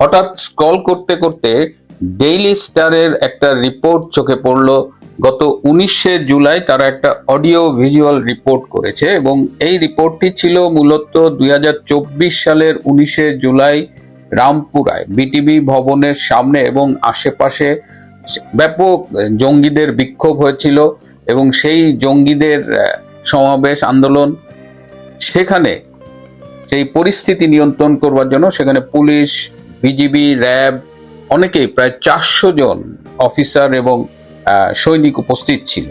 হঠাৎ স্ক্রল করতে করতে ডেইলি স্টারের একটা রিপোর্ট চোখে পড়ল। গত উনিশে জুলাই তারা একটা অডিও ভিজুয়াল রিপোর্ট করেছে এবং এই রিপোর্টটি ছিল মূলত দু হাজার চব্বিশ সালের উনিশে জুলাই রামপুরায় বিটিভি ভবনের সামনে এবং আশেপাশে ব্যাপক জঙ্গিদের বিক্ষোভ হয়েছিল এবং সেই জঙ্গিদের সমাবেশ, আন্দোলন সেখানে সেই পরিস্থিতি নিয়ন্ত্রণ করবার জন্য সেখানে পুলিশ বিজিবি র্যাব, অনেকেই, প্রায় চারশো জন অফিসার এবং সৈনিক উপস্থিত ছিল।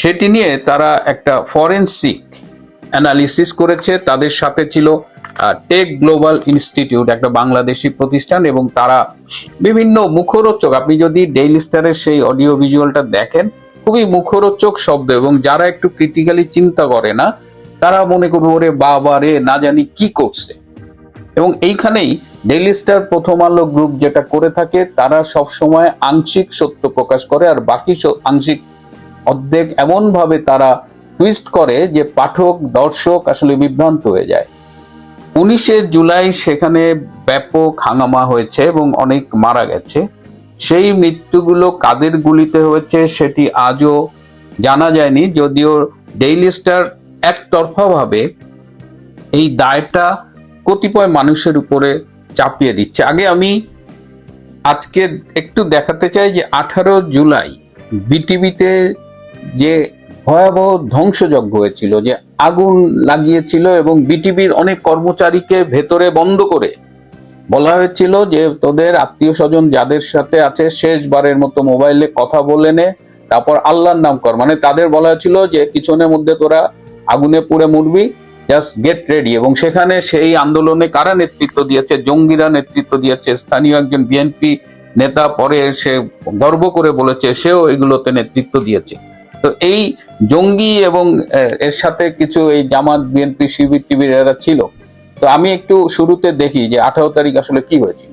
সেটি নিয়ে তারা একটা ফরেন্সিক অ্যানালিসিস করেছে। তাদের সাথে ছিল টেক গ্লোবাল ইনস্টিটিউট, একটা বাংলাদেশি প্রতিষ্ঠান এবং তারা বিভিন্ন মুখরোচক, আপনি যদি ডেইলি স্টারের সেই অডিও ভিজুয়ালটা দেখেন, খুবই মুখরোচক শব্দ এবং যারা একটু ক্রিটিক্যালি চিন্তা করে না, তারা মনে করবে, ওরে বাবা রে, না জানি কি করছে। এবং এইখানেই ডেইলি স্টার প্রথম আলো গ্রুপ যেটা করে থাকে, তারা সব সময় আংশিক সত্য প্রকাশ করে আর বাকি আংশিক অর্ধেক এমন ভাবে তারা টুইস্ট করে যে পাঠক, দর্শক আসলে বিভ্রান্ত হয়ে যায়। উনিশে জুলাই সেখানে ব্যাপক হাঙ্গামা হয়েছে এবং অনেক মারা গেছে। সেই মৃত্যুগুলো কাদের গুলিতে হয়েছে সেটি আজও জানা যায়নি, যদিও ডেইলি স্টার একতরফাভাবে এই দায়টা কতিপয় মানুষের উপরে চাপিয়ে দিচ্ছে। আগে আমি আজকে একটু দেখাতে চাই যে আঠারো জুলাই বিটিভিতে যে ভয়াবহ ধ্বংসযজ্ঞ হয়েছিল, যে আগুন লাগিয়েছিল এবং বিটিভির অনেক কর্মচারীকে ভেতরে বন্ধ করে বলা হয়েছিল যে তোদের আত্মীয় স্বজন যাদের সাথে আছে, শেষবারের মতো মোবাইলে কথা বলে নে, তারপর আল্লাহর নাম কর মানে তাদের বলা হয়েছিল যে কিছুনের মধ্যে তোরা আগুনে পুড়ে মরবি জাস্ট গেট রেডি এবং সেখানে সেই আন্দোলনে কারা নেতৃত্ব দিয়েছে? জঙ্গিরা নেতৃত্ব দিয়েছে। স্থানীয় একজন বিএনপি নেতা পরে সে গর্ব করে বলেছে, সেও এগুলোতে নেতৃত্ব দিয়েছে। তো এই জঙ্গি এবং এর সাথে কিছু এই জামাত বিএনপি শিবির টিবির এরা ছিল। তো আমি একটু শুরুতে দেখি যে আঠারো তারিখ আসলে কি হয়েছিল।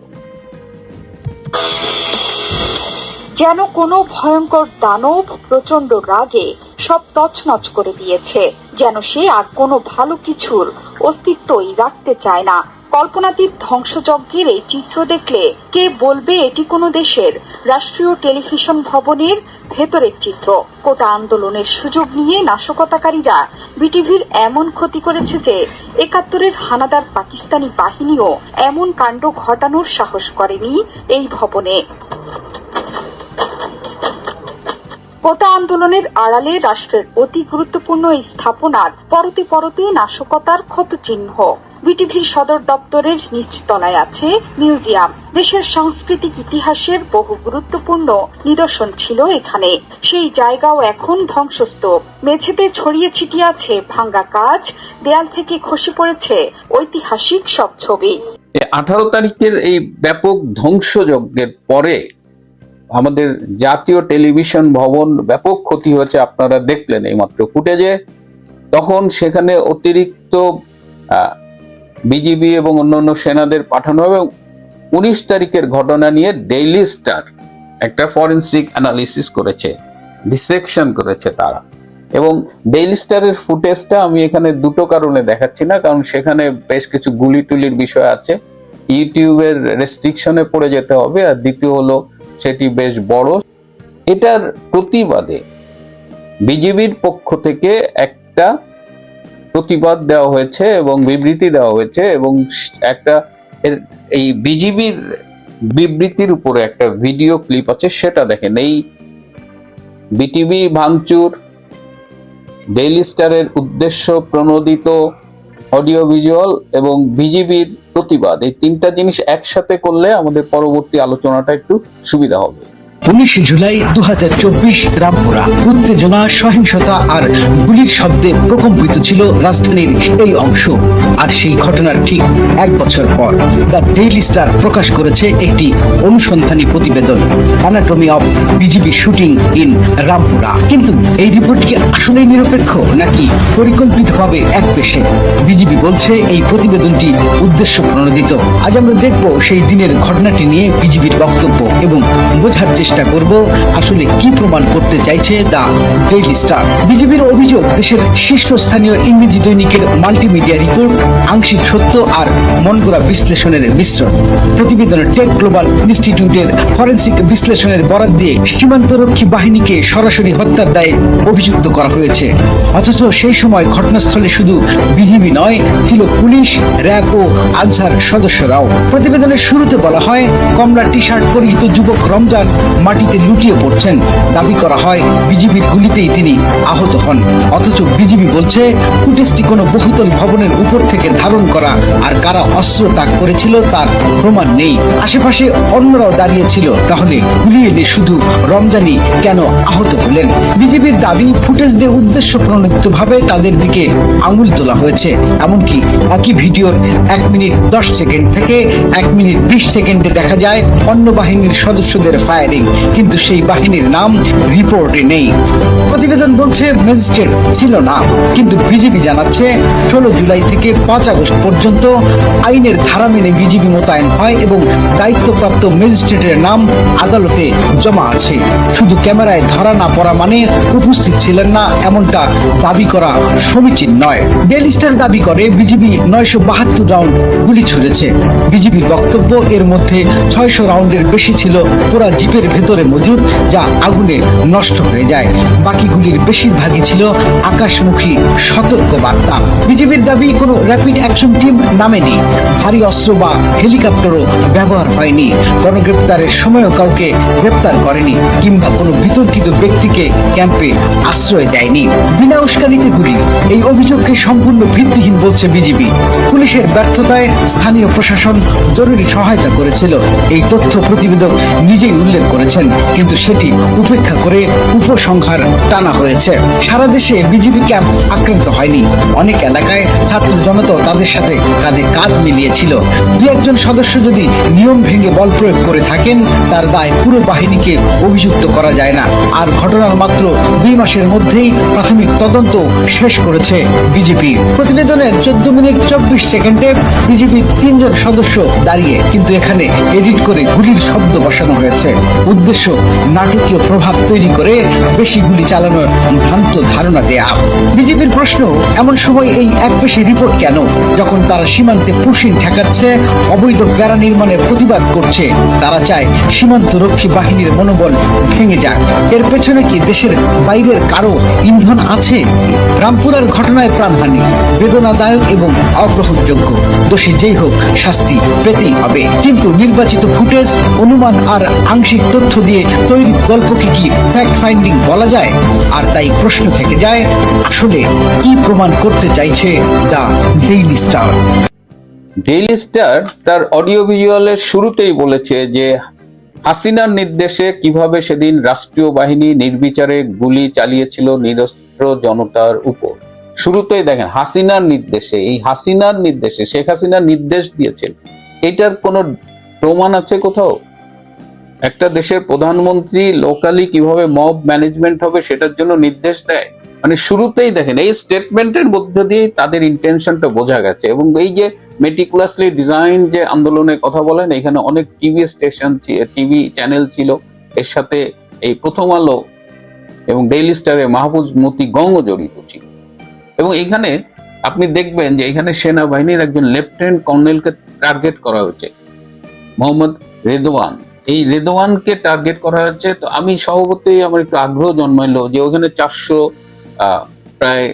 যেন কোনো ভয়ঙ্কর দানব প্রচণ্ড রাগে সব তছনছ করে দিয়েছে, যেন সে আর কোনো ভালো কিছুর অস্তিত্বই রাখতে চায় না। কল্পনাতীত ধ্বংসযজ্ঞের এই চিত্র দেখলে কে বলবে এটি কোনো দেশের রাষ্ট্রীয় টেলিভিশন ভবনের ভেতরের চিত্র? কোটা আন্দোলনের সুযোগ নিয়ে নাশকতাকারীরা বিটিভির এমন ক্ষতি করেছে যে একাত্তরের হানাদার পাকিস্তানি বাহিনীও এমন কাণ্ড ঘটানোর সাহস করেনি এই ভবনে। কোটা আন্দোলনের আড়ালে রাষ্ট্রের অতি গুরুত্বপূর্ণ এই স্থাপনার পরতে পরতে নাশকতার ক্ষত চিহ্ন। বিটিভির সদর দপ্তরের নিচতলায় আছে, মিউজিয়াম, দেশের সাংস্কৃতিক ইতিহাসের বহু গুরুত্বপূর্ণ নিদর্শন ছিল এখানে। সেই জায়গাও এখন ধ্বংসস্তূপ। মেঝেতে ছড়িয়ে ছিটিয়ে আছে ভাঙ্গা কাজ, দেয়াল থেকে খসে পড়েছে ঐতিহাসিক সব ছবি। আঠারো তারিখের এই ব্যাপক ধ্বংসযজ্ঞের পরে আমাদের জাতীয় টেলিভিশন ভবন ব্যাপক ক্ষতি হয়েছে, আপনারা দেখলেন এইমাত্র ফুটেজে। তখন সেখানে অতিরিক্ত বিজিবি এবং অন্যান্য সেনাদের পাঠানো হবে উনিশ তারিখের ঘটনা নিয়ে ডেইলি স্টার একটা ফরেন্সিক অ্যানালিসিস করেছে, ডিসেকশন করেছে তারা। এবং ডেইলি স্টারের ফুটেজটা আমি এখানে দুটো কারণে দেখাচ্ছি না, কারণ সেখানে বেশ কিছু গুলি টুলির বিষয় আছে। ইউটিউবের রেস্ট্রিকশনে পড়ে যেতে হবে, আর দ্বিতীয় হলো সেটি বেশ বড়। এটার প্রতিবাদে বিজেপির পক্ষ থেকে একটা প্রতিবাদ দেওয়া হয়েছে এবং বিবৃতি দেওয়া হয়েছে এবং একটা এই বিজিবির বিবৃতির উপরে একটা ভিডিও ক্লিপ আছে, সেটা দেখেন। এই বিটিভি ভাঙচুর, ডেইলি স্টারের উদ্দেশ্য প্রণোদিত অডিও ভিজুয়াল এবং বিজিবির প্রতিবাদ। এই তিনটা জিনিস একসাথে করলে আমাদের পরবর্তী আলোচনাটা একটু সুবিধা হবে। উনিশে জুলাই দু হাজার চব্বিশ রামপুরা। উত্তেজনা, সহিংসতা আর গুলির শব্দে প্রকম্পিত ছিল রাজধানীর এই অংশ। আর সেই ঘটনার ঠিক এক বছর পর দ্য ডেইলি স্টার প্রকাশ করেছে একটি অনুসন্ধানী প্রতিবেদন anatomy of BGB shooting in Rampura কিন্তু এই রিপোর্ট কি আসলে নিরপেক্ষ, নাকি পরিকল্পিতভাবে এক পেশে? বিজিবি বলছে, এই প্রতিবেদনটি উদ্দেশ্য প্রণোদিত আজ আমরা দেখব সেই দিনের ঘটনাটি নিয়ে বিজিবির বক্তব্য এবং বোঝার চেষ্টা চেষ্টা করব আসলে কি প্রমাণ করতে চাইছে দ্য ডেইলি স্টার। বিজেপির অভিযোগ, দেশের শীর্ষস্থানীয় ইংরেজি দৈনিকের মাল্টিমিডিয়া রিপোর্ট, আংশিক সত্য আর মনগড়া বিশ্লেষণের মিশ্রণ। প্রতিবেদনে টেক গ্লোবাল ইনস্টিটিউটের ফরেন্সিক বিশ্লেষণের বরাদ দিয়ে সীমান্তরক্ষী বাহিনীকে সরাসরি হত্যার দায়ে অভিযুক্ত করা হয়েছে। অথচ সেই সময় ঘটনাস্থলে শুধু বিজিবি নয়, ছিল পুলিশ, র্যাব ও আনসার সদস্যরাও। প্রতিবেদনের শুরুতে বলা হয়, কমলা টি শার্ট পরিহিত যুবক রমজান মাটিতে লুটিয়ে পড়ছেন। দাবি করা হয়, বিজিবির গুলিতেই তিনি আহত হন। অথচ বিজিবি বলছে ফুটেজটি কোনো বহুতল ভবনের উপর থেকে ধারণ করা, আর কারা অস্ত্র তাক করেছিল তার প্রমাণ নেই। আশেপাশে অন্যরাও দাঁড়িয়ে ছিল, তাহলে গুলি এলে শুধু রমজানই কেন আহত হলেন? বিজেপির দাবি, ফুটেজ দিয়ে উদ্দেশ্য প্রণোদিতভাবে তাদের দিকে আঙুল তোলা হয়েছে। এমনকি একই ভিডিওর এক মিনিট দশ সেকেন্ড থেকে এক মিনিট বিশ সেকেন্ডে দেখা যায়, অন্য বাহিনীর সদস্যদের ফায়ারিং। কিন্তু সেই বাহিনীর নাম রিপোর্টে নেই। প্রতিবেদন বলছে, ম্যাজিস্ট্রেট ছিল না, কিন্তু বিজেপি জানাচ্ছে, ষোলো জুলাই থেকে পাঁচ আগস্ট পর্যন্ত আইনের ধারা মেনে বিজিবি মোতায়েন হয় এবং দায়িত্বপ্রাপ্ত ম্যাজিস্ট্রেটের নাম আদালতে জমা আছে। শুধু ক্যামেরায় ধরা না পড়া মানে উপস্থিত ছিলেন না, এমনটা দাবি করা সমীচীন নয়। ডেলি স্টার দাবি করে, বিজেপি নয়শো বাহাত্তর রাউন্ড গুলি ছুড়েছে। বিজেপির বক্তব্য এর মধ্যে ছয়শো রাউন্ডের বেশি ছিল পুরা জিপের ভেতরে মজুদ, যা আগুনে নষ্ট হয়ে যায়। বাকি গুলির বেশিরভাগই ছিল আকাশমুখী সতর্ক বার্তা। বিজেপির দাবি, কোনো র্যাপিড অ্যাকশন টিম নামেনি। ভারী অস্ত্র বা হেলিকপ্টারও ব্যবহার হয়নি। গণগ্রেপ্তারের সময়ও কাউকে গ্রেপ্তার করেনি, কিংবা কোনো বিতর্কিত ব্যক্তিকে ক্যাম্পে আশ্রয় দেয়নি। বিনা উস্কানিতে গুলি। এই অভিযোগকে সম্পূর্ণ ভিত্তিহীন বলছে বিজেপি পুলিশের ব্যর্থতায় স্থানীয় প্রশাসন জরুরি সহায়তা করেছিল। এই তথ্য প্রতিবেদক নিজেই উল্লেখ করেছেন, কিন্তু সেটি উপেক্ষা করে উপসংহার টানা হয়েছে। সারা দেশে বিজেপি ক্যাম্প আক্রান্ত হয়নি। অনেক এলাকায় ছাত্র জনতা তাদের সাথে কাঁধে কাঁধ মিলিয়েছিল। দু একজন সদস্য যদি নিয়ম ভেঙে বল প্রয়োগ করে থাকেন, তার দায় পুরো বাহিনীকে অভিযুক্ত করা যায় না। আর ঘটনার মাত্র দুই মাসের মধ্যেই প্রাথমিক তদন্ত শেষ করেছে বিজেপি। প্রতিবেদনের চোদ্দ মিনিট চব্বিশ সেকেন্ডে বিজেপির তিনজন সদস্য দাঁড়িয়ে, কিন্তু এখানে এডিট করে গুলির শব্দ বসানো হয়েছে। উদ্দেশ্য নাটকীয় প্রভাব তৈরি করে বেশি গুলি চালানোর ভ্রান্ত ধারণা দেয়া। বিজেপির প্রশ্ন, এমন সময় এই এক বেশি রিপোর্ট কেন? যখন তারা সীমান্তে পুশিন ঠেকাচ্ছে, অবৈধ বেড়া নির্মাণের প্রতিবাদ করছে, তারা চায় সীমান্ত রক্ষী বাহিনীর মনোবল ভেঙে যাক। এর পেছনে কি দেশের বাইরের কারও ইন্ধন আছে? রামপুরার ঘটনায় প্রাণহানি, বেদনাদায়ক এবং অগ্রহণযোগ্য। দোষী যেই হোক, শাস্তি পেতেই হবে। কিন্তু নির্বাচিত ফুটেজ, অনুমান আর আংশিক তথ্য দিয়ে তৈরি গল্পকে কি ফ্যাক্ট ফাইন্ডিং বলা যায়? আর তাই প্রশ্ন থেকে যায়, আসলে কি প্রমাণ করতে চাইছে the Daily Star? Daily Star তার অডিও ভিজুয়ালের শুরুতেই বলেছে যে, হাসিনার নির্দেশে কীভাবে সেদিন রাষ্ট্রীয় বাহিনী নির্বিচারে গুলি চালিয়েছিল নিরস্ত্র জনতার উপর। শুরুতেই দেখেন, হাসিনার নির্দেশে, এই হাসিনার নির্দেশে শেখ হাসিনা নির্দেশ দিয়েছেন। এটার কোনো প্রমাণ আছে কোথাও? একটা দেশের প্রধানমন্ত্রী লোকালি কীভাবে মব ম্যানেজমেন্ট হবে সেটার জন্য নির্দেশ দেয়? মানে শুরুতেই দেখেন, এই স্টেটমেন্টের মধ্যে দিয়ে তাদের ইন্টেনশনটা বোঝা গেছে। এবং এই যে মেটিকুলাসলি ডিজাইন যে আন্দোলনের কথা বলেন, এখানে অনেক টিভি স্টেশন টিভি চ্যানেল ছিল। এর সাথে এই প্রথম আলো এবং ডেইলি স্টারে মাহফুজ মতি গঙ্গ জড়িত ছিল। এবং এখানে আপনি দেখবেন যে এখানে সেনাবাহিনীর একজন লেফটেন্যান্ট কর্নেলকে টার্গেট করা হয়েছে, মোহাম্মদ রেদওয়ান। এই রেদওয়ানকে টার্গেট করা হচ্ছে তো আমি স্বভাবতই আমার একটু আগ্রহ জন্মাইলো যে ওখানে চারশো প্রায়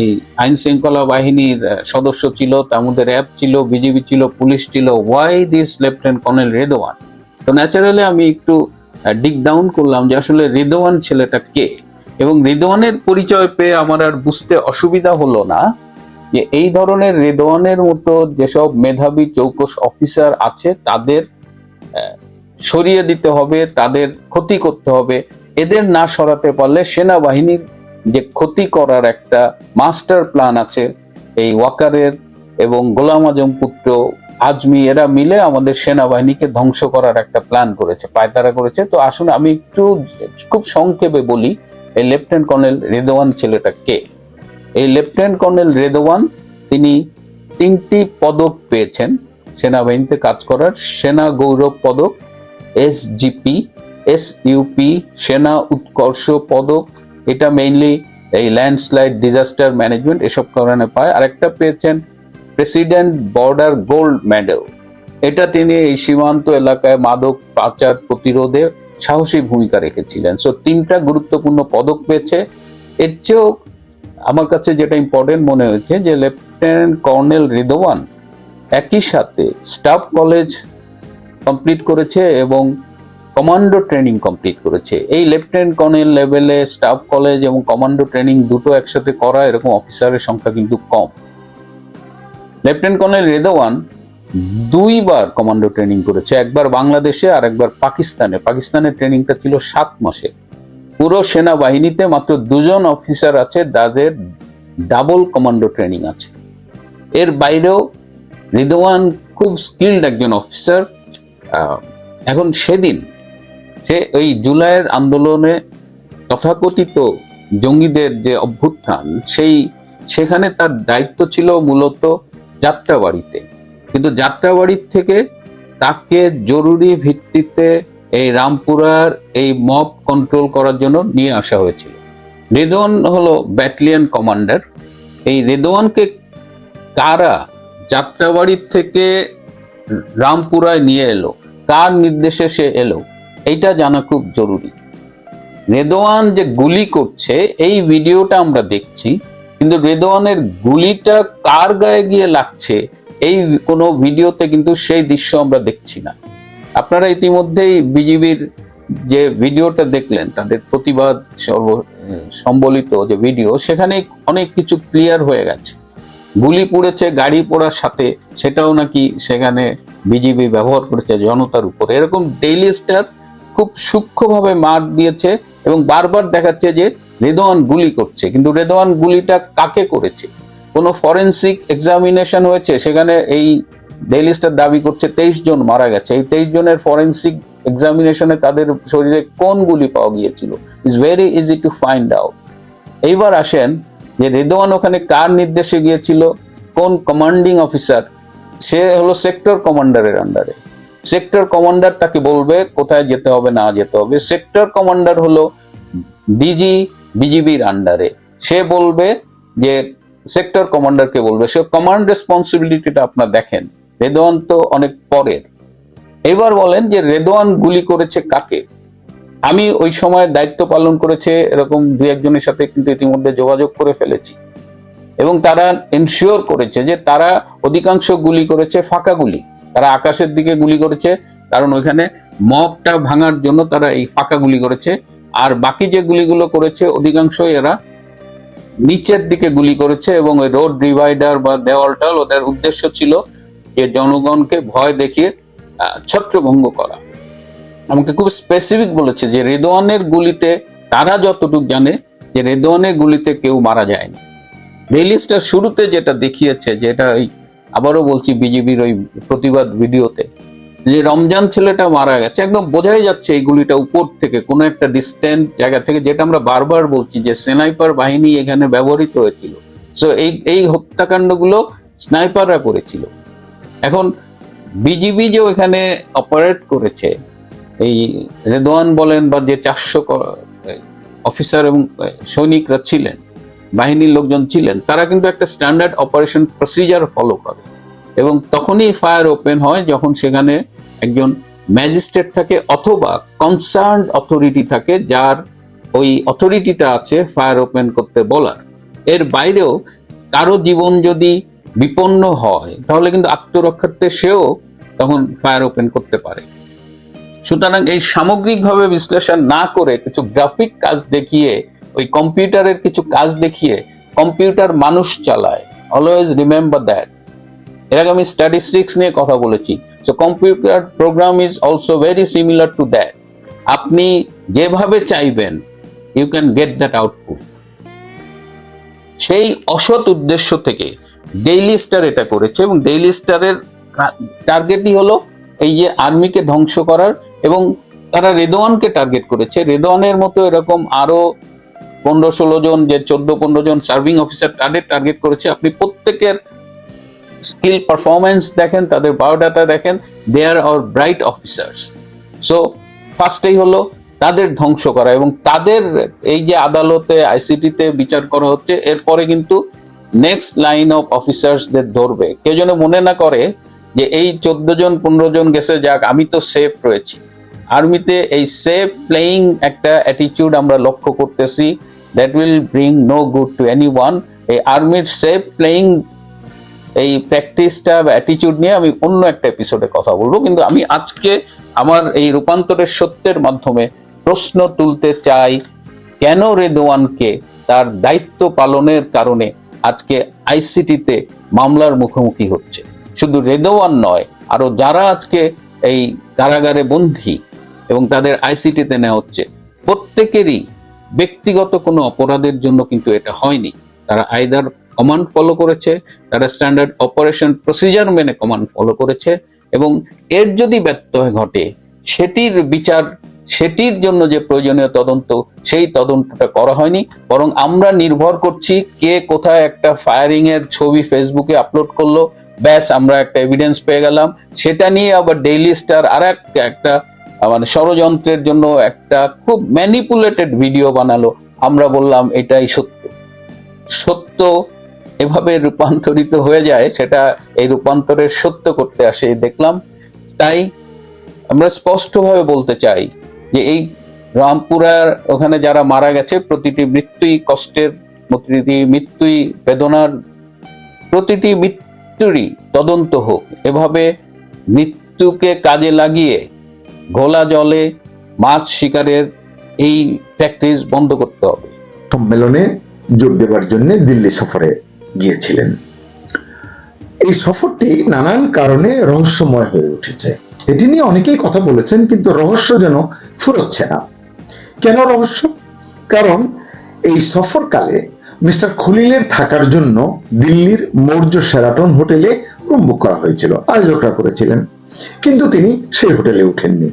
এই আইন শৃঙ্খলা বাহিনীর সদস্য ছিল, তার মধ্যে র্যাব ছিল, বিজিবি ছিল, পুলিশ ছিল। Why this lieutenant colonel Redwan তো ন্যাচারালি আমি একটু ডিক ডাউন করলাম যে আসলে রেদওয়ান ছেলেটা কে? এবং রেদওয়ানের পরিচয় পেয়ে আমার আর বুঝতে অসুবিধা হলো না যে এই ধরনের রেদওয়ানের মতো যেসব মেধাবী চৌকস অফিসার আছে, তাদের সরিয়ে দিতে হবে, তাদের ক্ষতি করতে হবে। এদের না সরাতে পারলে সেনাবাহিনীর যে ক্ষতি করার একটা মাস্টার প্ল্যান আছে, এই ওয়াকারের এবং গোলাম আজম পুত্র, আজমি, এরা মিলে আমাদের সেনাবাহিনীকে ধ্বংস করার একটা প্ল্যান করেছে, পায়তারা করেছে। তো আসুন, আমি একটু খুব সংক্ষেপে বলি, এই লেফটেন্যান্ট কর্নেল রেদওয়ান ছেলেটা কে? এই লেফটেন্যান্ট কর্নেল রেদওয়ান তিনি তিনটি পদক পেয়েছেন, সেনাবাহিনীতে কাজ করার সেনা গৌরব পদক এসজিপি এস ইউপি সেনা উৎকর্ষ পদক, এটা মেইনলি এই ল্যান্ডস্লাইড ডিজাস্টার ম্যানেজমেন্ট এসব কারণে পায়। আরেকটা পেয়েছেন প্রেসিডেন্ট বর্ডার গোল্ড মেডেল এটা তিনি এই সীমান্ত এলাকায় মাদক পাচার প্রতিরোধে সাহসী ভূমিকা রেখেছিলেন। সো তিনটা গুরুত্বপূর্ণ পদক পেয়েছে। এর চেয়েও আমার কাছে যেটা ইম্পর্টেন্ট মনে হয়েছে যে লেফটেন্যান্ট কর্নেল রিদওয়ান একই সাথে স্টাফ কলেজ কমপ্লিট করেছে এবং কমান্ডো ট্রেনিং কমপ্লিট করেছে। এই লেফটেন্যান্ট কর্নেল লেভেলে স্টাফ কলেজ এবং কমান্ডো ট্রেনিং দুটো একসাথে করা এরকম অফিসারের সংখ্যা কিন্তু কম। লেফটেন্যান্ট কর্নেল রেদওয়ান দুইবার কমান্ডো ট্রেনিং করেছে, একবার বাংলাদেশে আর একবার পাকিস্তানে। পাকিস্তানের ট্রেনিংটা ছিল সাত মাসে। পুরো সেনাবাহিনীতে মাত্র দুজন অফিসার আছে যাদের ডাবল কমান্ডো ট্রেনিং আছে। এর বাইরেও রিদওয়ান খুব স্কিল্ড একজন অফিসার এখন সেদিন সে ওই জুলাইয়ের আন্দোলনে তথাকথিত জঙ্গিদের যে অভ্যুত্থান, সেই সেখানে তার দায়িত্ব ছিল মূলত যাত্রাবাড়িতে। কিন্তু যাত্রাবাড়ির থেকে তাকে জরুরি ভিত্তিতে এই রামপুরার এই মব কন্ট্রোল করার জন্য নিয়ে আসা হয়েছিল। রেদওয়ান হলো ব্যাটালিয়ন কমান্ডার। এই রেদওয়ানকে কারা যাত্রাবাড়ির থেকে রামপুরায় নিয়ে এলো। কার নির্দেশে সে এলো? এইটা জানা খুব জরুরি। রেদওয়ান যে গুলি করছে, এই ভিডিওটা আমরা দেখছি, কিন্তু রেদওয়ানের গুলিটা কার গায়ে গিয়ে লাগছে, এই কোনো ভিডিওতে কিন্তু সেই দৃশ্য আমরা দেখছি না। আপনারা ইতিমধ্যেই বিজিবির যে ভিডিওটা দেখলেন, তাদের প্রতিবাদ সর্ব- সম্বলিত যে ভিডিও সেখানে অনেক কিছু ক্লিয়ার হয়ে গেছে। গুলি পড়েছে, গাড়ি পড়ার সাথে, সেটাও নাকি সেখানে বিজিবি ব্যবহার করেছে জনতার উপরে। এরকম ডেইলি স্টার খুব সূক্ষ্মভাবে মার দিয়েছে এবং বারবার দেখাচ্ছে যে রেদওয়ান গুলি করছে। কিন্তু রেদওয়ান গুলিটা কাকে করেছে? কোনো ফরেন্সিক এক্সামিনেশন হয়েছে? সেখানে এই ডেইলি স্টার দাবি করছে, তেইশ জন মারা গেছে। এই তেইশ জনের ফরেন্সিক এক্সামিনেশনে তাদের শরীরে কোন গুলি পাওয়া গিয়েছিল? Is very easy to find out এইবার আসেন যে রেদওয়ান ওখানে কার নির্দেশে গিয়েছিল? কোন কমান্ডিং অফিসার সে হলো সেক্টর কমান্ডারের আন্ডারে সেক্টর কমান্ডার তাকে বলবে, কোথায় যেতে হবে, না যেতে হবে। সেক্টর কমান্ডার হলো ডিজি বিজিবির আন্ডারে সে বলবে যে সেক্টর কমান্ডারকে বলবে। সে কমান্ড রেসপন্সিবিলিটিটা আপনার দেখেন। রেদওয়ান তো অনেক পরের। এবার বলেন যে রেদওয়ান গুলি করেছে কাকে? আমি ওই সময় দায়িত্ব পালন করেছে এরকম দু একজনের সাথে কিন্তু ইতিমধ্যে যোগাযোগ করে ফেলেছি। এবং তারা এনশিওর করেছে যে তারা অধিকাংশ গুলি করেছে ফাঁকা গুলি। তারা আকাশের দিকে গুলি করেছে, কারণ ওইখানে মগটা ভাঙার জন্য তারা এই ফাঁকা গুলি করেছে। আর বাকি যে গুলিগুলো করেছে অধিকাংশ এরা নিচের দিকে গুলি করেছে এবং ওই রোড ডিভাইডার বা দেওয়ালটাল ওদের উদ্দেশ্য ছিল যে জনগণকে ভয় দেখিয়ে ছত্রভঙ্গ করা। আমাকে খুব স্পেসিফিক বলেছে যে রেদওয়ানের গুলিতে তারা যতটুকু জানে যে রেদওয়ানের গুলিতে কেউ মারা যায়নি। ডেইলি স্টার শুরুতে যেটা দেখিয়েছে, যেটা ওই আবারও বলছি বিজেপির ওই প্রতিবাদ ভিডিওতে, যে রমজান ছেলেটা মারা গেছে। একদম বোঝাই যাচ্ছে এই গুলিটা উপর থেকে কোনো একটা ডিস্টেন্ট জায়গা থেকে, যেটা আমরা বারবার বলছি যে স্নাইপার বাহিনী এখানে ব্যবহৃত হয়েছিল। সো এই এই হত্যাকাণ্ডগুলো স্নাইপাররা করেছিল। এখন বিজিবি যে ওখানে অপারেট করেছে এই রেদোয়ান বলেন বা যে চারশো অফিসার এবং সৈনিকরা ছিলেন, বাহিনীর লোকজন ছিলেন, তারা কিন্তু একটা স্ট্যান্ডার্ড অপারেশন প্রসিজার ফলো করে। এবং তখনই ফায়ার ওপেন হয় যখন সেখানে একজন ম্যাজিস্ট্রেট থাকে অথবা কনসার্ন অথরিটি থাকে যার ওই অথরিটিটা আছে ফায়ার ওপেন করতে বলার। এর বাইরেও কারও জীবন যদি বিপন্ন হয়, তাহলে কিন্তু আত্মরক্ষার্থে সেও তখন ফায়ার ওপেন করতে পারে। সুতরাং এই সামগ্রিকভাবে বিশ্লেষণ না করে কিছু গ্রাফিক কাজ দেখিয়ে, ওই কম্পিউটারের কিছু কাজ দেখিয়ে কম্পিউটার মানুষ চালায়। অলওয়েজ রিমেম্বার দ্যাট এর আগে আমি স্ট্যাটিস্টিক্স নিয়ে কথা বলেছি। So computer program is also very similar to that আপনি যেভাবে চাইবেন you can get that output সেই অসৎ উদ্দেশ্য থেকে ডেইলি স্টার এটা করেছে এবং ডেইলি স্টারের টার্গেটই হলো এই যে আর্মিকে ধ্বংস করার এবং তারা রেদওয়ানকে টার্গেট করেছে। রেদওয়ানের মতো এরকম আরও পনেরো ষোলো জন যে চোদ্দ পনেরো জন সার্ভিং অফিসার তাদের টার্গেট করেছে। আপনি প্রত্যেকের স্কিল পারফরমেন্স দেখেন, তাদের বায়োডাটা দেখেন they are our bright officers so ফার্স্টেই হলো তাদের ধ্বংস করা এবং তাদের এই যে আদালতে আইসিটিতে বিচার করা হচ্ছে, এরপরে কিন্তু নেক্সট লাইন অফ অফিসার্সদের ধরবে। কেউ যেন মনে না করে যে এই চোদ্দ জন, পনেরো জন গেছে, যাক, আমি তো সেফ রয়েছি। আর্মিতে এই সেফ প্লেয়িং একটা অ্যাটিটিউড আমরা লক্ষ্য করতেছি। That will bring no good to anyone এই আর্মির সেফ প্লেয়িং এই প্র্যাকটিসটা বা অ্যাটিটিউড নিয়ে আমি অন্য একটা এপিসোডে কথা বলব। কিন্তু আমি আজকে আমার এই রূপান্তরের সত্যের মাধ্যমে প্রশ্ন তুলতে চাই, কেন রেদওয়ানকে তার দায়িত্ব পালনের কারণে আজকে আইসিটিতে মামলার মুখোমুখি হচ্ছে? শুধু রেদওয়ান নয়, আরও যারা আজকে এই কারাগারে বন্দী এবং তাদের আইসিটিতে নেওয়া হচ্ছে, প্রত্যেকেরই ব্যক্তিগত কোনো অপরাধের জন্য কিন্তু এটা হয়নি। তারা আইদার কমান্ড ফলো করেছে, তারা স্ট্যান্ডার্ড অপারেশন প্রসিজার মেনে কমান্ড ফলো করেছে এবং এর যদি ব্যত্যয় ঘটে, সেটির বিচার, সেটির জন্য যে প্রয়োজনীয় তদন্ত, সেই তদন্তটা করা হয়নি। বরং আমরা নির্ভর করছি কে কোথায় একটা ফায়ারিং এর ছবি ফেসবুকে আপলোড করল ব্যাস, আমরা একটা এভিডেন্স পেয়ে গেলাম। সেটা নিয়ে আবার ডেইলি স্টার আর একটা মানে ষড়যন্ত্রের জন্য একটা খুব ম্যানিপুলেটেড ভিডিও বানালো। আমরা বললাম, এটাই সত্য। সত্য এভাবে রূপান্তরিত হয়ে যায়, সেটা এই রূপান্তরের সত্য করতে আসে, দেখলাম। তাই আমরা স্পষ্টভাবে বলতে চাই যে এই রামপুরার ওখানে যারা মারা গেছে, প্রতিটি মৃত্যুই কষ্টের, প্রতিটি মৃত্যুই বেদনার, প্রতিটি মৃত্যুরই তদন্ত হোক। এভাবে মৃত্যুকে কাজে লাগিয়ে ঘোলা জলে মাছ শিকারের এই প্র্যাকটিস বন্ধ করতে হবে। সম্মেলনে যোগ দেওয়ার জন্য দিল্লি সফরে গিয়েছিলেন। এই সফরটি নানান কারণে রহস্যময় হয়ে উঠেছে। এটি নিয়ে অনেকেই কথা বলেছেন, কিন্তু রহস্য যেন ফুরোচ্ছে না। কেন রহস্য? কারণ এই সফরকালে মিস্টার খলিলের থাকার জন্য দিল্লির মৌর্য সেরাটন হোটেলে রুম বুক করা হয়েছিল, আয়োজকরা করেছিলেন। কিন্তু তিনি সেই হোটেলে উঠেননি।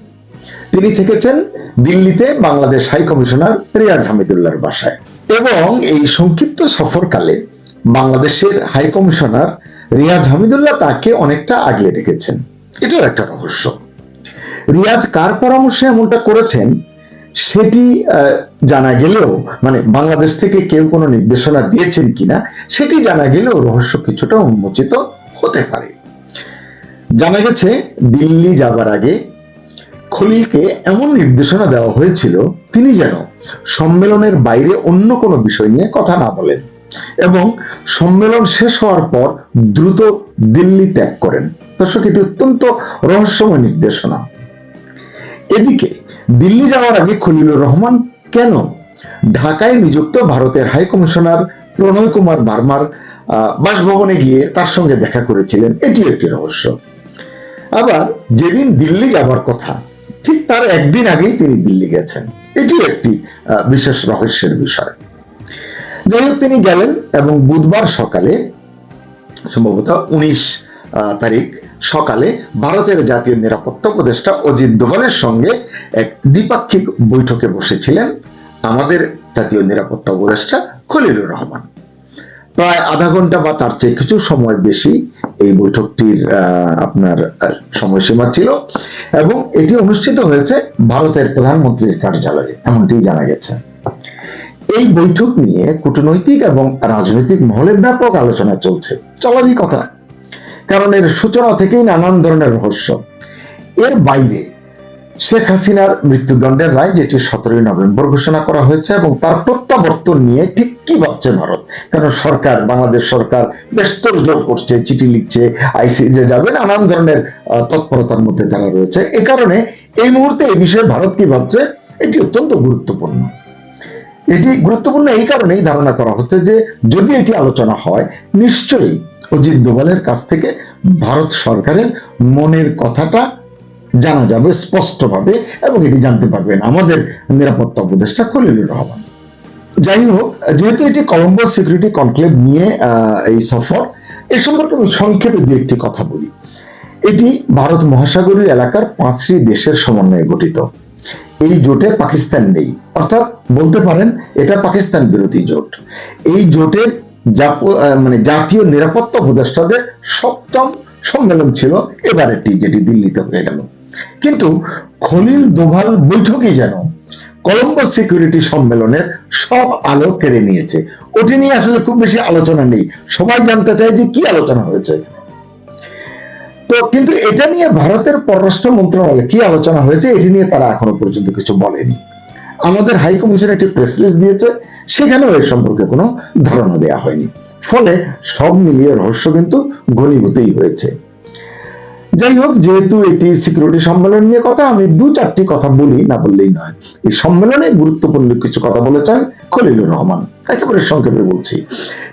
তিনি থেকেছেন দিল্লিতে বাংলাদেশ হাই কমিশনার রিয়াজ হামিদুল্লাহর বাসায়। এবং এই সংক্ষিপ্ত সফরকালে বাংলাদেশের হাই কমিশনার রিয়াজ হামিদুল্লাহ তাকে অনেকটা আগিয়ে রেখেছেন। এটাও একটা রহস্য। রিয়াজ কার পরামর্শে এমনটা করেছেন? সেটি জানা গেলেও মানে বাংলাদেশ থেকে কেউ কোনো নির্দেশনা দিয়েছেন কিনা, সেটি জানা গেলেও রহস্য কিছুটা উন্মোচিত হতে পারে। জানা গেছে, দিল্লি যাবার আগে খলিলকে এমন নির্দেশনা দেওয়া হয়েছিল, তিনি যেন সম্মেলনের বাইরে অন্য কোনো বিষয় নিয়ে কথা না বলেন এবং সম্মেলন শেষ হওয়ার পর দ্রুত দিল্লি ত্যাগ করেন। দর্শক, এটি অত্যন্ত রহস্যময় নির্দেশনা। এদিকে দিল্লি যাওয়ার আগে খলিলুর রহমান কেন ঢাকায় নিযুক্ত ভারতের হাই কমিশনার প্রণয় কুমার ভার্মার আহ, বাসভবনে গিয়ে তার সঙ্গে দেখা করেছিলেন? এটিও একটি রহস্য। আবার যেদিন দিল্লি যাবার কথা ঠিক তার একদিন আগেই তিনি দিল্লি গেছেন। এটিও একটি বিশেষ রহস্যের বিষয়। যাই তিনি গেলেন এবং বুধবার সকালে সম্ভবত উনিশ তারিখ সকালে ভারতের জাতীয় নিরাপত্তা উপদেষ্টা অজিত দোভালের সঙ্গে এক দ্বিপাক্ষিক বৈঠকে বসেছিলেন আমাদের জাতীয় নিরাপত্তা উপদেষ্টা খলিলুর রহমান। প্রায় আধা ঘণ্টা বা তার চেয়ে কিছু সময় বেশি এই বৈঠকটির আপনার সময়সীমা ছিল এবং এটি অনুষ্ঠিত হয়েছে ভারতের প্রধানমন্ত্রীর কার্যালয়ে এমনটি জানা গেছে। এই বৈঠক নিয়ে কূটনৈতিক এবং রাজনৈতিক মহলে ব্যাপক আলোচনা চলছে। চলারই কথা। কারণ এর সূচনা থেকেই নানান ধরনের রহস্য। এর বাইরে শেখ হাসিনার মৃত্যুদণ্ডের রায়, যেটি সতেরোই নভেম্বর ঘোষণা করা হয়েছে, এবং তার প্রত্যাবর্তন নিয়ে ঠিক কি ভাবছে ভারত? কারণ সরকার, বাংলাদেশ সরকার বেশ তোড়জোড় করছে, চিঠি লিখছে, আইসিজে যাবে, নানান ধরনের তৎপরতার মধ্যে তারা রয়েছে। এ কারণে এই মুহূর্তে এই বিষয়ে ভারত কি ভাবছে? এটি অত্যন্ত গুরুত্বপূর্ণ। এটি গুরুত্বপূর্ণ এই কারণেই ধারণা করা হচ্ছে যে, যদি এটি আলোচনা হয়, নিশ্চয়ই অজিত দোভালের কাছ থেকে ভারত সরকারের মনের কথাটা জানা যাবে স্পষ্টভাবে এবং এটি জানতে পারবেন আমাদের নিরাপত্তা উপদেষ্টা খলিলুর রহমান। যাই হোক, যেহেতু এটি কলম্বো সিকিউরিটি কনক্লেভ নিয়ে এই সফর, এ সম্পর্কে আমি সংক্ষেপে দু একটি কথা বলি। এটি ভারত মহাসাগরীয় এলাকার পাঁচটি দেশের সমন্বয়ে গঠিত। এই জোটে পাকিস্তান নেই। অর্থাৎ বলতে পারেন, এটা পাকিস্তান বিরোধী জোট। এই জোটের মানে জাতীয় নিরাপত্তা উপদেষ্টাদের সপ্তম সম্মেলন ছিল এবারেরটি যেটি দিল্লিতে হয়ে গেল। কিন্তু খলিল দোভাল বৈঠকে যেন কলম্বো সিকিউরিটি সম্মেলনের সব আলো কেড়ে নিয়েছে। ওটি নিয়ে আসলে খুব বেশি আলোচনা নেই। সবাই জানতে চায় যে কি আলোচনা হয়েছে তো কিন্তু এটা নিয়ে ভারতের পররাষ্ট্র মন্ত্রণালয়ে কি আলোচনা হয়েছে, এটি নিয়ে তারা এখনও পর্যন্ত কিছু বলেনি। আমাদের হাই কমিশন একটি প্রেস রিলিজ দিয়েছে, সেখানেও এর সম্পর্কে কোনো ধারণা দেওয়া হয়নি। ফলে সব মিলিয়ে রহস্য কিন্তু ঘনীভূতই হয়েছে। যাই হোক, যেহেতু এটি সিকিউরিটি সম্মেলন নিয়ে কথা, আমি দু চারটি কথা বলি, না বললেই নয়। এই সম্মেলনে গুরুত্বপূর্ণ কিছু কথা বলেছেন খলিলুর রহমান, একেবারে সংক্ষেপে বলছি।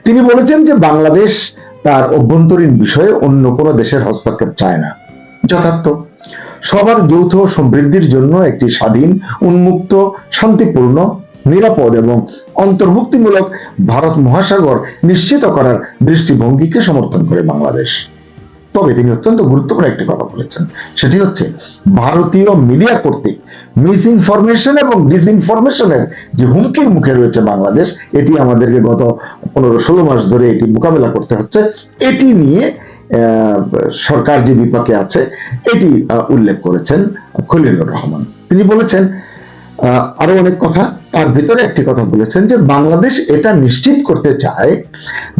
তিনি বলেছেন যে বাংলাদেশ তার অভ্যন্তরীণ বিষয়ে অন্য কোনো দেশের হস্তক্ষেপ চায় না। যথার্থ। সবার যৌথ সমৃদ্ধির জন্য একটি স্বাধীন, উন্মুক্ত, শান্তিপূর্ণ, নিরাপদ এবং অন্তর্ভুক্তিমূলক ভারত মহাসাগর নিশ্চিত করার দৃষ্টিভঙ্গিকে সমর্থন করে বাংলাদেশ। তবে তিনি অত্যন্ত গুরুত্বপূর্ণ একটি কথা বলেছেন। সেটি হচ্ছে, ভারতীয় মিডিয়া কর্তৃক মিস ইনফরমেশন এবং ডিসইনফরমেশনের যে হুমকির মুখে রয়েছে বাংলাদেশ, এটি আমাদেরকে গত পনেরো ষোলো মাস ধরে এটি মোকাবেলা করতে হচ্ছে। এটি নিয়ে সরকার যে বিপাকে আছে, এটি উল্লেখ করেছেন খলিলুর রহমান। তিনি বলেছেন আরও অনেক কথা, তার ভিতরে একটি কথা বলেছেন যে বাংলাদেশ এটা নিশ্চিত করতে চায়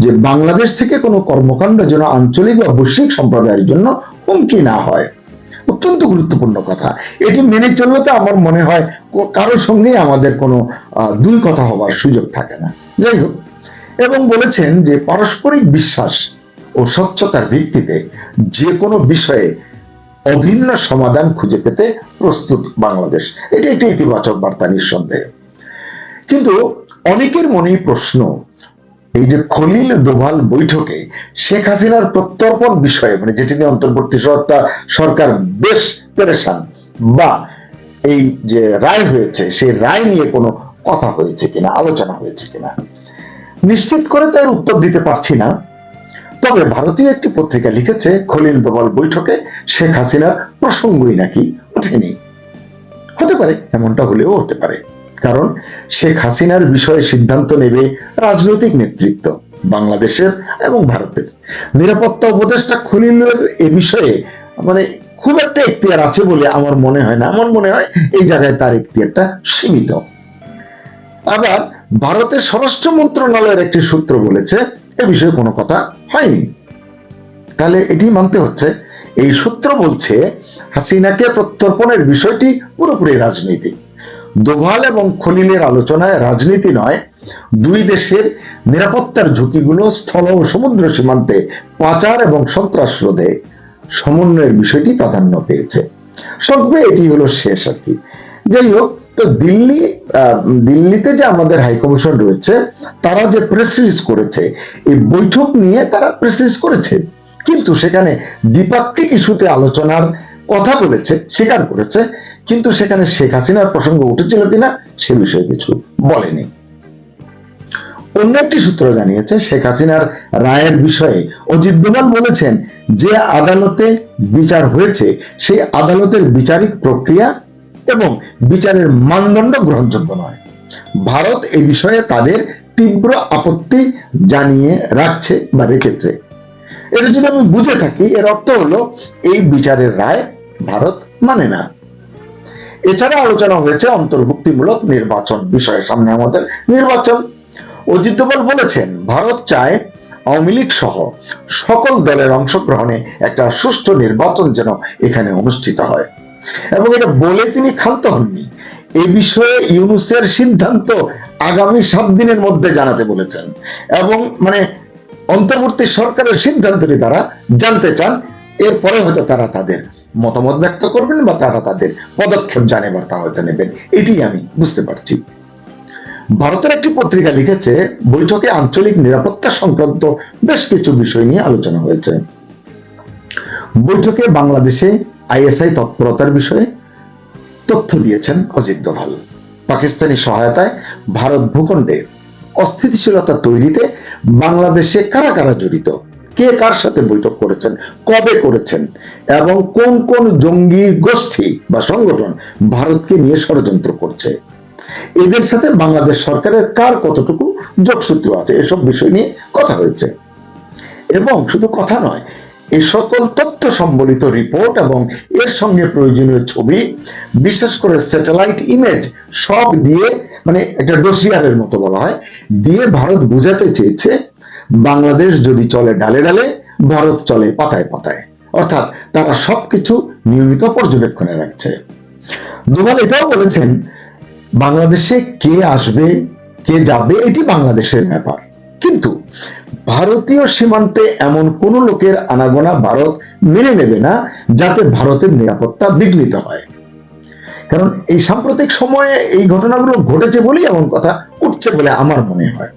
যে বাংলাদেশ থেকে কোনো কর্মকাণ্ড যেন আঞ্চলিক বা বৈশ্বিক সম্প্রদায়ের জন্য হুমকি না হয়। অত্যন্ত গুরুত্বপূর্ণ কথা। এটি মেনে চললে তো আমার মনে হয় কারোর সঙ্গেই আমাদের কোনো দুই কথা হবার সুযোগ থাকে না। যাই হোক, এবং বলেছেন যে পারস্পরিক বিশ্বাস ও স্বচ্ছতার ভিত্তিতে যে কোনো বিষয়ে অভিন্ন সমাধান খুঁজে পেতে প্রস্তুত বাংলাদেশ। এটি একটি ইতিবাচক বার্তা নিঃসন্দেহে। কিন্তু অনেকের মনেই প্রশ্ন, এই যে খলিল দোভাল বৈঠকে শেখ হাসিনার প্রত্যর্পণ বিষয়ে মানে যেটি নিয়ে অন্তর্বর্তী সরকার বেশ পেরেশান, বা এই যে রায় হয়েছে, সেই রায় নিয়ে কোনো কথা হয়েছে কিনা, আলোচনা হয়েছে কিনা, নিশ্চিত করে তার উত্তর দিতে পারছি না। তবে ভারতীয় একটি পত্রিকা লিখেছে, খলিল দোভাল বৈঠকে শেখ হাসিনার প্রসঙ্গই নাকি ওঠেনি। হতে পারে, এমনটা হলেও হতে পারে। কারণ শেখ হাসিনার বিষয়ে সিদ্ধান্ত নেবে রাজনৈতিক নেতৃত্ব, বাংলাদেশের এবং ভারতের। নিরাপত্তা উপদেষ্টা খলিলের এ বিষয়ে মানে খুব একটা এখতিয়ার আছে বলে আমার মনে হয় না। আমার মনে হয় এই জায়গায় তার এখতিয়ারটা সীমিত। আবার ভারতের স্বরাষ্ট্র মন্ত্রণালয়ের একটি সূত্র বলেছে এ বিষয়ে কোনো কথা হয়নি। তাহলে এটি মানতে হচ্ছে, এই সূত্র বলছে, হাসিনাকে প্রত্যর্পণের বিষয়টি পুরোপুরি রাজনীতি। দোভাল এবং খলিলের আলোচনায় রাজনীতি নয়, দুই দেশের নিরাপত্তার ঝুঁকিগুলো স্থল ও সমুদ্র সীমান্তে পাচার এবং সন্ত্রাস রোধে সমন্বয়ের বিষয়টি প্রাধান্য পেয়েছে। সঙ্গে এটি হলো শেষ আর কি। যাই হোক, তো দিল্লি দিল্লিতে যে আমাদের হাইকমিশন রয়েছে, তারা যে প্রেস রিলিজ করেছে, এই বৈঠক নিয়ে তারা প্রেস রিলিজ করেছে। কিন্তু সেখানে দ্বিপাক্ষিক ইস্যুতে আলোচনার কথা বলেছে, স্বীকার করেছে, কিন্তু সেখানে শেখ হাসিনার প্রসঙ্গ উঠেছিল কিনা সে বিষয়ে কিছু বলেনি। অন্য একটি সূত্র জানিয়েছে, শেখ হাসিনার রায়ের বিষয়ে অজিত দোভাল বলেছেন, যে আদালতে বিচার হয়েছে, সেই আদালতের বিচারিক প্রক্রিয়া এবং বিচারের মানদণ্ড গ্রহণযোগ্য নয়। ভারত এ বিষয়ে তাদের তীব্র আপত্তি জানিয়ে রাখছে বা রেখেছে। এটা যদি আমি বুঝে থাকি, এর অর্থ হলো, এই বিচারের রায় ভারত মানে না। এছাড়া আলোচনা হয়েছে অন্তর্ভুক্তিমূলক নির্বাচন বিষয়ে। সামনে আমাদের নির্বাচন। অজিত দোভাল বলেছেন, ভারত চায় আওয়ামী লীগ সহ সকল দলের অংশগ্রহণে একটা সুষ্ঠু নির্বাচন যেন এখানে অনুষ্ঠিত হয়। এবং এটা বলে তিনি ক্ষান্ত হননি। এ বিষয়ে ইউনুসের সিদ্ধান্ত আগামী সাত দিনের মধ্যে জানাতে বলেছেন এবং মানে অন্তর্বর্তী সরকারের সিদ্ধান্তটি তারা জানতে চান। এরপরে হয়তো তারা তাদের মতামত ব্যক্ত করবেন বা তারা তাদের পদক্ষেপ জানাবার তা হয়তো নেবেন। এটি আমি বুঝতে পারছি। ভারতের একটি পত্রিকা লিখেছে, বৈঠকে আঞ্চলিক নিরাপত্তা সংক্রান্ত বেশ কিছু বিষয় নিয়ে আলোচনা হয়েছে। বৈঠকে বাংলাদেশে আইএসআই তৎপরতার বিষয়ে তথ্য দিয়েছেন অজিত দোভাল। পাকিস্তানি সহায়তায় ভারত ভূখণ্ডে অস্থিতিশীলতা তৈরিতে বাংলাদেশে কারা কারা জড়িত? কে কার সাথে বৈঠক করেছেন? কবে করেছেন? এবং কোন কোন জঙ্গি গোষ্ঠী বা সংগঠন ভারতকে নিয়ে ষড়যন্ত্র করছে? এদের সাথে বাংলাদেশ সরকারের কার কতটুকু যোগসূত্র আছে? এসব বিষয় নিয়ে কথা হয়েছে। এবং শুধু কথা নয় এই সকল তথ্য সম্বলিত রিপোর্ট এবং এর সঙ্গে প্রয়োজনীয় ছবি, বিশেষ করে স্যাটেলাইট ইমেজ সব দিয়ে মানে একটা ডোসিয়ারের মতো বলা হয়, দিয়ে ভারত বোঝাতে চেয়েছে, বাংলাদেশ যদি চলে ডালে ডালে, ভারত চলে পাতায় পাতায়। অর্থাৎ তারা সবকিছু নিয়মিত পর্যবেক্ষণে রাখছে। দোভাল এটাও বলেছেন, বাংলাদেশে কে আসবে, কে যাবে, এটি বাংলাদেশের ব্যাপার। কিন্তু ভারতীয় সীমান্তে এমন কোন লোকের আনাগোনা ভারত মেনে নেবে না, যাতে ভারতের নিরাপত্তা বিঘ্নিত হয়। কারণ এই সাম্প্রতিক সময়ে এই ঘটনাগুলো ঘটেছে বলেই এমন কথা উঠছে বলে আমার মনে হয়।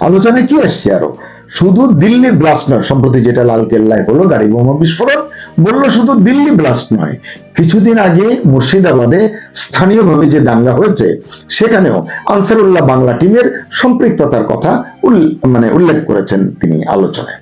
আলোচনায় কি আসছে আরও? শুধু দিল্লি ব্লাস্ট নয়, সম্প্রতি যেটা লাল কেল্লায় হলো, গাড়ি বোমা বিস্ফোরণ, বলল শুধু দিল্লি ব্লাস্ট নয়। কিছুদিন আগে মুর্শিদাবাদে স্থানীয়ভাবে যে দাঙ্গা হয়েছে, সেখানেও আনসারুল্লাহ বাংলা টিমের সম্পৃক্ততার কথা মানে উল্লেখ করেছেন তিনি আলোচনায়।